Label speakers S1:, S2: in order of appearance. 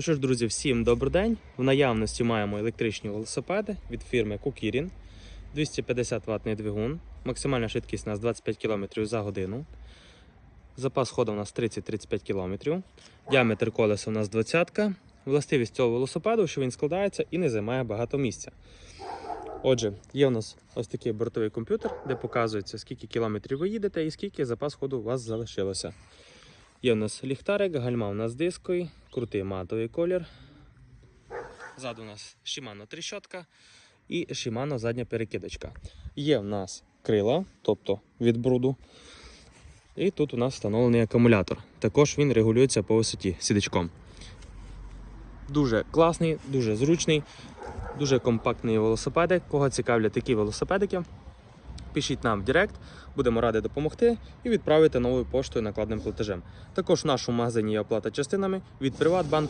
S1: Ну що ж, друзі, всім добрий день. В наявності маємо електричні велосипеди від фірми Kukirin. 250 ватний двигун. Максимальна швидкість у нас 25 км за годину. Запас ходу у нас 30-35 км. Діаметр колеса у нас 20 Властивість цього велосипеду, що він складається і не займає багато місця. Отже, є у нас ось такий бортовий комп'ютер, де показується, скільки кілометрів ви їдете і скільки запас ходу у вас залишилося. Є у нас ліхтарик, гальма у нас дисковий, крутий матовий колір. Ззаду у нас Shimano тріщотка і Shimano задня перекидочка. Є в нас крила, тобто від бруду. І тут у нас встановлений акумулятор. Також він регулюється по висоті сідачком. Дуже класний, дуже зручний, дуже компактний велосипедик. Кого цікавлять такі велосипедики, пишіть нам в Директ, будемо раді допомогти і відправити новою поштою накладним платежем. Також в нашому магазині є оплата частинами від Приватбанк.